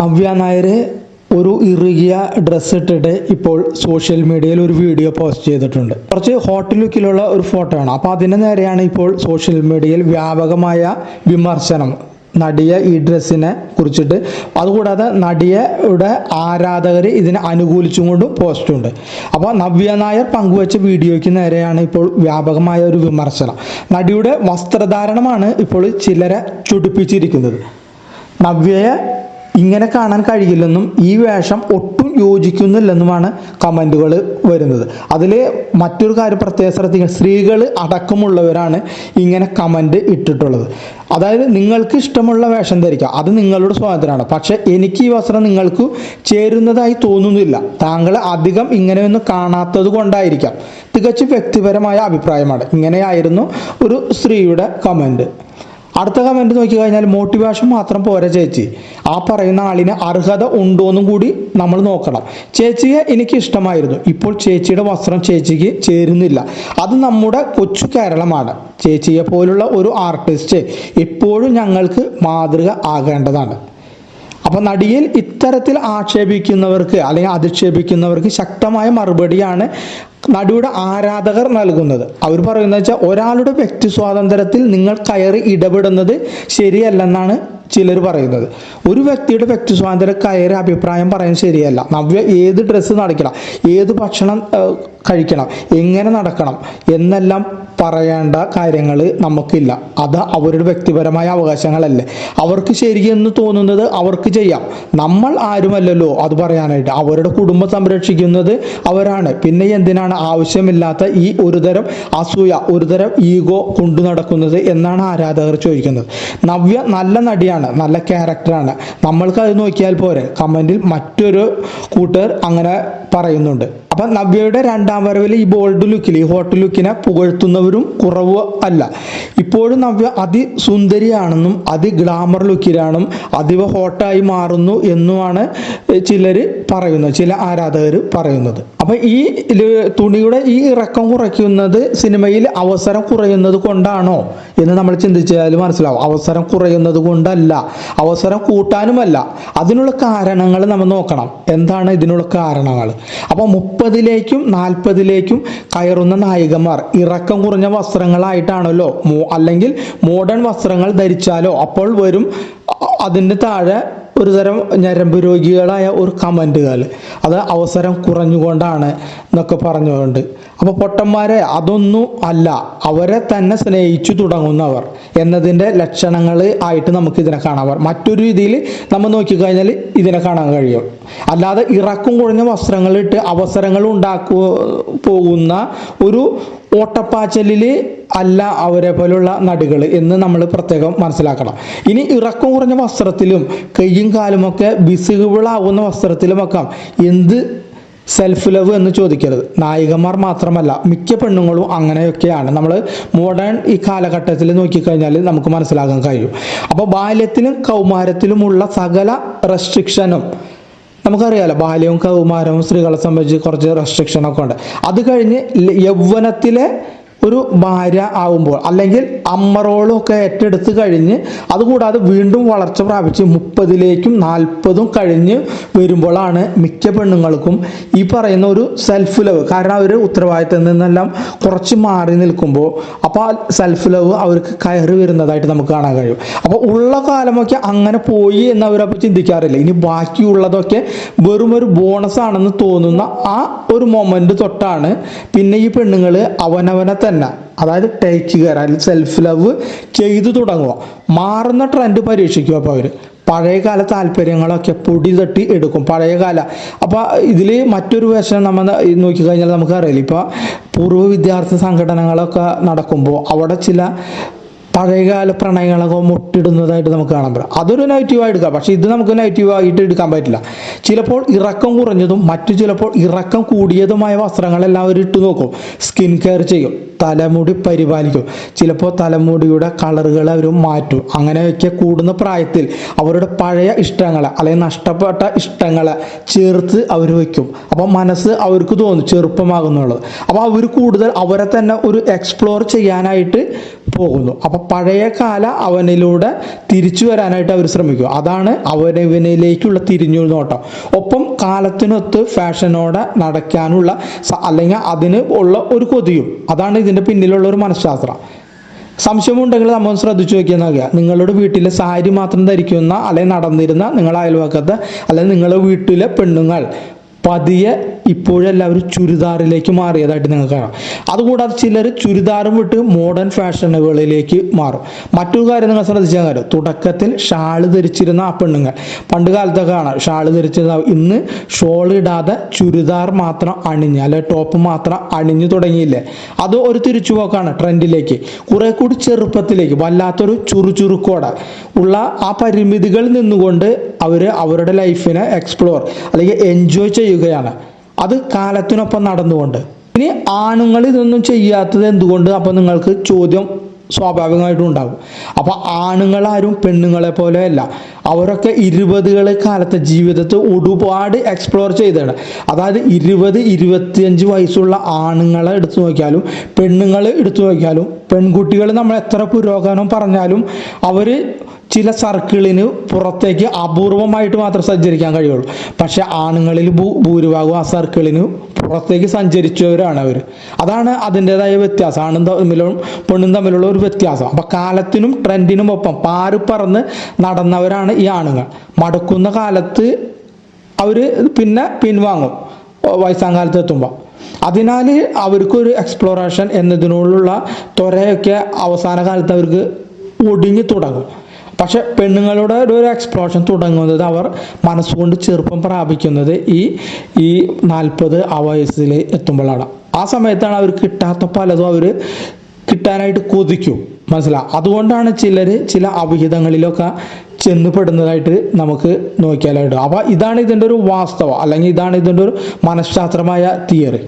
നവ്യ നായർ ഒരു ഇറുകിയ ഡ്രസ്സ് ഇട്ടിട്ട് ഇപ്പോൾ സോഷ്യൽ മീഡിയയിൽ ഒരു വീഡിയോ പോസ്റ്റ് ചെയ്തിട്ടുണ്ട്. കുറച്ച് ഹോട്ട് ലുക്കിലുള്ള ഒരു ഫോട്ടോ ആണ്. അപ്പോൾ അതിന് നേരെയാണ് ഇപ്പോൾ സോഷ്യൽ മീഡിയയിൽ വ്യാപകമായ വിമർശനം നടിയെ ഈ ഡ്രസ്സിനെ കുറിച്ചിട്ട്. അതുകൂടാതെ നടിയുടെ ആരാധകർ ഇതിനെ അനുകൂലിച്ചും കൊണ്ടും പോസ്റ്റുണ്ട് അപ്പോൾ നവ്യ നായർ പങ്കുവച്ച വീഡിയോയ്ക്ക് നേരെയാണ് ഇപ്പോൾ വ്യാപകമായ ഒരു വിമർശനം. നടിയുടെ വസ്ത്രധാരണമാണ് ഇപ്പോൾ ചിലരെ ചുടിപ്പിച്ചിരിക്കുന്നത്. നവ്യയെ ഇങ്ങനെ കാണാൻ കഴിയില്ലെന്നും ഈ വേഷം ഒട്ടും യോജിക്കുന്നില്ലെന്നുമാണ് കമന്റുകൾ വരുന്നത്. അതിൽ മറ്റൊരു കാര്യം പ്രത്യേക ശ്രദ്ധിക്കുക സ്ത്രീകൾ അടക്കമുള്ളവരാണ് ഇങ്ങനെ കമന്റ് ഇട്ടിട്ടുള്ളത്. അതായത് നിങ്ങൾക്ക് ഇഷ്ടമുള്ള വേഷം ധരിക്കാം. അത് നിങ്ങളുടെ സ്വാതന്ത്ര്യമാണ്. പക്ഷെ എനിക്ക് ഈ വസ്ത്രം നിങ്ങൾക്ക് ചേരുന്നതായി തോന്നുന്നില്ല. താങ്കൾ അധികം ഇങ്ങനെയൊന്നും കാണാത്തത് കൊണ്ടായിരിക്കാം. തികച്ചും വ്യക്തിപരമായ അഭിപ്രായമാണ്. ഇങ്ങനെയായിരുന്നു ഒരു സ്ത്രീയുടെ കമന്റ്. അടുത്ത കമന്റ് നോക്കി കഴിഞ്ഞാൽ മോട്ടിവേഷൻ മാത്രം പോരാ ചേച്ചി. ആ പറയുന്ന ആളിന് അർഹത ഉണ്ടോ എന്നും കൂടി നമ്മൾ നോക്കണം. ചേച്ചിയെ എനിക്ക് ഇഷ്ടമായിരുന്നു. ഇപ്പോൾ ചേച്ചിയുടെ വസ്ത്രം ചേച്ചിക്ക് ചേരുന്നില്ല. അത് നമ്മുടെ കൊച്ചു കേരളമാണ്. ചേച്ചിയെ പോലുള്ള ഒരു ആർട്ടിസ്റ്റ് എപ്പോഴും ഞങ്ങൾക്ക് മാതൃക ആകേണ്ടതാണ്. അപ്പോൾ നടിയിൽ ഇത്തരത്തിൽ ആക്ഷേപിക്കുന്നവർക്ക് അല്ലെങ്കിൽ അധിക്ഷേപിക്കുന്നവർക്ക് ശക്തമായ മറുപടിയാണ് നടിയുടെ ആരാധകർ നൽകുന്നത്. അവർ പറയുന്നത് വെച്ചാൽ ഒരാളുടെ വ്യക്തി സ്വാതന്ത്ര്യത്തിൽ നിങ്ങൾ കയറി ഇടപെടുന്നത് ശരിയല്ലെന്നാണ് ചിലർ പറയുന്നത്. ഒരു വ്യക്തിയുടെ വ്യക്തി സ്വാതന്ത്ര്യം കയറി അഭിപ്രായം പറയാൻ ശരിയല്ല. നവ്യ ഏത് ഡ്രസ്സ് നടക്കില്ല ഏത് ഭക്ഷണം കഴിക്കണം. എങ്ങനെ നടക്കണം എന്നെല്ലാം പറയേണ്ട കാര്യങ്ങൾ നമുക്കില്ല. അത് അവരുടെ വ്യക്തിപരമായ അവകാശങ്ങളല്ലേ. അവർക്ക് ശരിയെന്ന് തോന്നുന്നത് അവർക്ക് ചെയ്യാം. നമ്മൾ ആരുമല്ലല്ലോ അത് പറയാനായിട്ട്. അവരുടെ കുടുംബം സംരക്ഷിക്കുന്നത് അവരാണ്. പിന്നെ എന്തിനാണ് ആവശ്യമില്ലാത്ത ഈ ഒരുതരം അസൂയ ഒരുതരം ഈഗോ കൊണ്ടു നടക്കുന്നത് എന്നാണ് ആരാധകർ ചോദിക്കുന്നത്. നവ്യ നല്ല നടിയാണ് നല്ല ക്യാരക്ടറാണ്. നമ്മൾക്ക് അത് നോക്കിയാൽ പോരെ. കമന്റിൽ മറ്റൊരു കൂട്ടർ അങ്ങനെ പറയുന്നുണ്ട്. അപ്പം നവ്യയുടെ രണ്ടാം വരവിൽ ഈ ബോൾഡ് ലുക്കിൽ ഈ ഹോട്ട് ലുക്കിനെ പുകഴ്ത്തുന്നവരും കുറവ് അല്ല. ഇപ്പോഴും നവ്യ അതിസുന്ദരിയാണെന്നും അതി ഗ്ലാമർ ലുക്കിലാണെന്നും അതീവ ഹോട്ടായി മാറുന്നു എന്നുമാണ് ചിലർ പറയുന്നത് ചില ആരാധകർ പറയുന്നത്. അപ്പം ഈ തുണിയുടെ ഈ ഇറക്കം കുറയ്ക്കുന്നത് സിനിമയിൽ അവസരം കുറയുന്നത് കൊണ്ടാണോ എന്ന് നമ്മൾ ചിന്തിച്ചാൽ മനസ്സിലാവും. അവസരം കുറയുന്നത് കൊണ്ടല്ല അവസരം കൂട്ടാനുമല്ല. അതിനുള്ള കാരണങ്ങൾ നമ്മൾ നോക്കണം. എന്താണ് ഇതിനുള്ള കാരണങ്ങൾ? അപ്പോൾ മുപ്പതിലേക്കും നാൽപ്പതിലേക്കും കയറുന്ന നായികമാർ. ഇറക്കം കുറഞ്ഞ വസ്ത്രങ്ങളായിട്ടാണല്ലോ അല്ലെങ്കിൽ മോഡേൺ വസ്ത്രങ്ങൾ ധരിച്ചാലോ അപ്പോൾ വരും അതിന്റെ താഴെ ഒരു തരം ഞരമ്പ് രോഗികളായ ഒരു കമന്റുകൾ. അത് അവസരം കുറഞ്ഞുകൊണ്ടാണ് എന്നൊക്കെ പറഞ്ഞുകൊണ്ട്. അപ്പോൾ പൊട്ടന്മാരെ അതൊന്നും അല്ല അവരെ തന്നെ സ്നേഹിച്ചു തുടങ്ങുന്നവർ എന്നതിന്റെ ലക്ഷണങ്ങൾ ആയിട്ട് നമുക്ക് ഇതിനെ കാണാൻ മറ്റൊരു രീതിയിൽ നമ്മൾ നോക്കിക്കഴിഞ്ഞാൽ ഇതിനെ കാണാൻ കഴിയും. അല്ലാതെ ഇറക്കും കുറഞ്ഞ വസ്ത്രങ്ങളിട്ട് അവസരങ്ങൾ ഉണ്ടാക്കു പോകുന്ന ഒരു ഓട്ടപ്പാച്ചലിൽ അല്ല അവരെ പോലുള്ള നടികൾ എന്ന് നമ്മൾ പ്രത്യേകം മനസ്സിലാക്കണം. ഇനി ഇറക്കം കുറഞ്ഞ വസ്ത്രത്തിലും കയ്യും കാലുമൊക്കെ വിസിബിളാവുന്ന വസ്ത്രത്തിലുമൊക്കെ എന്ത് സെൽഫ് ലവ് എന്ന് ചോദിക്കരുത്. നായികമാർ മാത്രമല്ല മിക്ക പെണ്ണുങ്ങളും അങ്ങനെയൊക്കെയാണ്. നമ്മൾ മോഡേൺ ഈ കാലഘട്ടത്തിൽ നോക്കിക്കഴിഞ്ഞാൽ നമുക്ക് മനസ്സിലാക്കാൻ കഴിയും. അപ്പോൾ ബാല്യത്തിലും കൗമാരത്തിലുമുള്ള സകല റെസ്ട്രിക്ഷനും നമുക്കറിയാലോ ബാല്യവും കൗമാരവും സ്ത്രീകളെ സംബന്ധിച്ച് കുറച്ച് റെസ്ട്രിക്ഷൻ ഒക്കെ ഉണ്ട്. അത് കഴിഞ്ഞ് യൗവനത്തിലെ ഒരു ഭാര്യ ആവുമ്പോൾ അല്ലെങ്കിൽ അമ്മറോളും ഒക്കെ ഏറ്റെടുത്ത് കഴിഞ്ഞ് അതുകൂടാതെ വീണ്ടും വളർച്ച പ്രാപിച്ച് മുപ്പതിലേക്കും നാൽപ്പതും കഴിഞ്ഞ് വരുമ്പോഴാണ് മിക്ക പെണ്ണുങ്ങൾക്കും ഈ പറയുന്ന ഒരു സെൽഫ് ലവ് കാരണം അവർ ഉത്തരവാദിത്തത്തിൽ നിന്നെല്ലാം കുറച്ച് മാറി നിൽക്കുമ്പോൾ അപ്പോൾ ആ സെൽഫ് ലവ് അവർക്ക് കയറി വരുന്നതായിട്ട് നമുക്ക് കാണാൻ കഴിയും. അപ്പോൾ ഉള്ള കാലമൊക്കെ അങ്ങനെ പോയി എന്ന് അവരപ്പോൾ ചിന്തിക്കാറില്ല. ഇനി ബാക്കിയുള്ളതൊക്കെ വെറും ഒരു ബോണസ് ആണെന്ന് തോന്നുന്ന ആ ഒരു മൊമെന്റ് തൊട്ടാണ് പിന്നെ ഈ പെണ്ണുങ്ങൾ അവനവനെ തന്നെ അതായത് ടേക്ക് കെയർ അല്ലെങ്കിൽ സെൽഫ് ലവ് ചെയ്തു തുടങ്ങുക. മാറുന്ന ട്രെൻഡ് പരീക്ഷിക്കുക അപ്പോൾ അവർ പഴയകാല താല്പര്യങ്ങളൊക്കെ പൊടി തട്ടി എടുക്കും പഴയകാല. അപ്പോൾ ഇതിൽ മറ്റൊരു വശം നമ്മൾ നോക്കിക്കഴിഞ്ഞാൽ നമുക്കറിയില്ല. ഇപ്പോൾ പൂർവ വിദ്യാർത്ഥി സംഘടനകളൊക്കെ നടക്കുമ്പോൾ അവിടെ ചില പഴയകാല പ്രണയങ്ങളൊക്കെ മുട്ടിടുന്നതായിട്ട് നമുക്ക് കാണാൻ പറ്റും. അതൊരു നെഗറ്റീവായി എടുക്കാം. പക്ഷേ ഇത് നമുക്ക് നെഗറ്റീവായിട്ട് എടുക്കാൻ പറ്റില്ല. ചിലപ്പോൾ ഇറക്കം കുറഞ്ഞതും മറ്റു ചിലപ്പോൾ ഇറക്കം കൂടിയതുമായ വസ്ത്രങ്ങളെല്ലാം അവർ ഇട്ട് നോക്കും. സ്കിൻ കെയർ ചെയ്യും. തലമുടി പരിപാലിക്കും. ചിലപ്പോൾ തലമുടിയുടെ കളറുകൾ അവർ മാറ്റും. അങ്ങനെയൊക്കെ കൂടുന്ന പ്രായത്തിൽ അവരുടെ പഴയ ഇഷ്ടങ്ങളെ അല്ലെങ്കിൽ നഷ്ടപ്പെട്ട ഇഷ്ടങ്ങളെ ചേർത്ത് അവർ വയ്ക്കും അപ്പോൾ മനസ്സ് അവർക്ക് തോന്നും ചെറുപ്പമാകുന്നുള്ളത് അപ്പോൾ അവർ കൂടുതൽ അവരെ തന്നെ ഒരു എക്സ്പ്ലോർ ചെയ്യാനായിട്ട് പോകുന്നു. അപ്പോൾ പഴയ കാല അവനിലൂടെ തിരിച്ചു വരാനായിട്ട് അവർ ശ്രമിക്കും. അതാണ് അവനവനിലേക്കുള്ള തിരിഞ്ഞു നോട്ടം ഒപ്പം കാലത്തിനൊത്ത് ഫാഷനോടെ നടക്കാനുള്ള അല്ലെങ്കിൽ അതിന് ഉള്ള ഒരു കൊതിയും. അതാണ് ഇതിന്റെ പിന്നിലുള്ള ഒരു മനഃശാസ്ത്രം. സംശയമുണ്ടെങ്കിൽ നമ്മൾ ശ്രദ്ധിച്ചു നോക്കിയാൽ നോക്കുക. നിങ്ങളുടെ വീട്ടിലെ സാരി മാത്രം ധരിക്കുന്ന അല്ലെങ്കിൽ നടന്നിരുന്ന നിങ്ങളുടെ അയൽവക്കത്തെ അല്ലെങ്കിൽ നിങ്ങളുടെ വീട്ടിലെ പെണ്ണുങ്ങൾ പതിയെ ഇപ്പോഴെല്ലാവരും ചുരിദാറിലേക്ക് മാറിയതായിട്ട് നിങ്ങൾക്ക് കാണാം. അതുകൂടാതെ ചിലർ ചുരിദാറും വിട്ട് മോഡേൺ ഫാഷനുകളിലേക്ക് മാറും. മറ്റൊരു കാര്യം നിങ്ങൾ ശ്രദ്ധിച്ചാൽ കാര്യം തുടക്കത്തിൽ ഷാൾ ധരിച്ചിരുന്ന ആ പെണ്ണുങ്ങൾ. പണ്ട് കാലത്തൊക്കെ കാണാം ഷാൾ ധരിച്ചിരുന്ന ഇന്ന് ഷോൾ ഇടാതെ ചുരിദാർ മാത്രം അണിഞ്ഞ് അല്ലെ ടോപ്പ് മാത്രം അണിഞ്ഞു തുടങ്ങിയില്ലേ? അത് ഒരു തിരിച്ചുപോക്കാണ് ട്രെൻഡിലേക്ക്. കുറെ കൂടി ചെറുപ്പത്തിലേക്ക് വല്ലാത്തൊരു ചുറുചുറുക്കോടെ ഉള്ള ആ പരിമിതികൾ നിന്നുകൊണ്ട് അവർ അവരുടെ ലൈഫിനെ എക്സ്പ്ലോർ അല്ലെങ്കിൽ എൻജോയ് ചെയ്യുകയാണ്. അത് കാലത്തിനൊപ്പം നടന്നുകൊണ്ട്. ഇനി ആണുങ്ങൾ ഇതൊന്നും ചെയ്യാത്തത് എന്തുകൊണ്ട്? അപ്പോൾ നിങ്ങൾക്ക് ചോദ്യം സ്വാഭാവികമായിട്ടും ഉണ്ടാകും. അപ്പോൾ ആണുങ്ങളാരും പെണ്ണുങ്ങളെ പോലെയല്ല അവരൊക്കെ ഇരുപതുകളെ കാലത്തെ ജീവിതത്തെ ഒരുപാട് എക്സ്പ്ലോർ ചെയ്തതാണ് അതായത് ഇരുപത് ഇരുപത്തിയഞ്ച് വയസ്സുള്ള ആണുങ്ങളെ എടുത്തു നോക്കിയാലും പെണ്ണുങ്ങളെ എടുത്തു നോക്കിയാലും പെൺകുട്ടികൾ നമ്മൾ എത്ര പുരോഗമനം പറഞ്ഞാലും അവർ ചില സർക്കിളിന് പുറത്തേക്ക് അപൂർവമായിട്ട് മാത്രം സഞ്ചരിക്കാൻ കഴിയുള്ളൂ. പക്ഷെ ആണുങ്ങളിൽ ഭൂ ഭൂരിഭാഗം ആ സർക്കിളിന് പുറത്തേക്ക് സഞ്ചരിച്ചവരാണ് അവർ അതാണ് അതിന്റെതായ വ്യത്യാസം. ആണും തമ്മിലും പെണ്ണും തമ്മിലുള്ള ഒരു വ്യത്യാസം. അപ്പം കാലത്തിനും ട്രെൻഡിനും ഒപ്പം പാറി പറന്ന് നടന്നവരാണ് ഈ ആണുങ്ങൾ. മടക്കുന്ന കാലത്ത് അവർ പിന്നെ പിൻവാങ്ങും വയസ്സാം കാലത്ത് എത്തുമ്പോൾ അതിനാൽ അവർക്കൊരു എക്സ്പ്ലോറേഷൻ എന്നതിനോടുള്ള ത്വരയൊക്കെ അവസാന കാലത്ത് അവർക്ക് ഒടിഞ്ഞു തുടങ്ങും. പക്ഷെ പെണ്ണുങ്ങളുടെ ഒരു എക്സ്പ്ലോഷൻ തുടങ്ങുന്നത് അവർ മനസ്സുകൊണ്ട് ചെറുപ്പം പ്രാപിക്കുന്നത് ഈ ഈ നാൽപ്പത് ആ വയസ്സിൽ എത്തുമ്പോഴാണ്. ആ സമയത്താണ് അവർ കിട്ടാത്ത പലതും അവർ കിട്ടാനായിട്ട് കൊതിക്കും. മനസ്സിലാവും അതുകൊണ്ടാണ് ചിലർ ചില അവിഹിതങ്ങളിലൊക്കെ ചെന്ന് പെടുന്നതായിട്ട് നമുക്ക് നോക്കിയാലായിട്ട്. അപ്പോൾ ഇതാണ് ഇതിന്റെ ഒരു വാസ്തവം. അല്ലെങ്കിൽ ഇതാണ് ഇതിന്റെ ഒരു മനഃശാസ്ത്രമായ തിയറി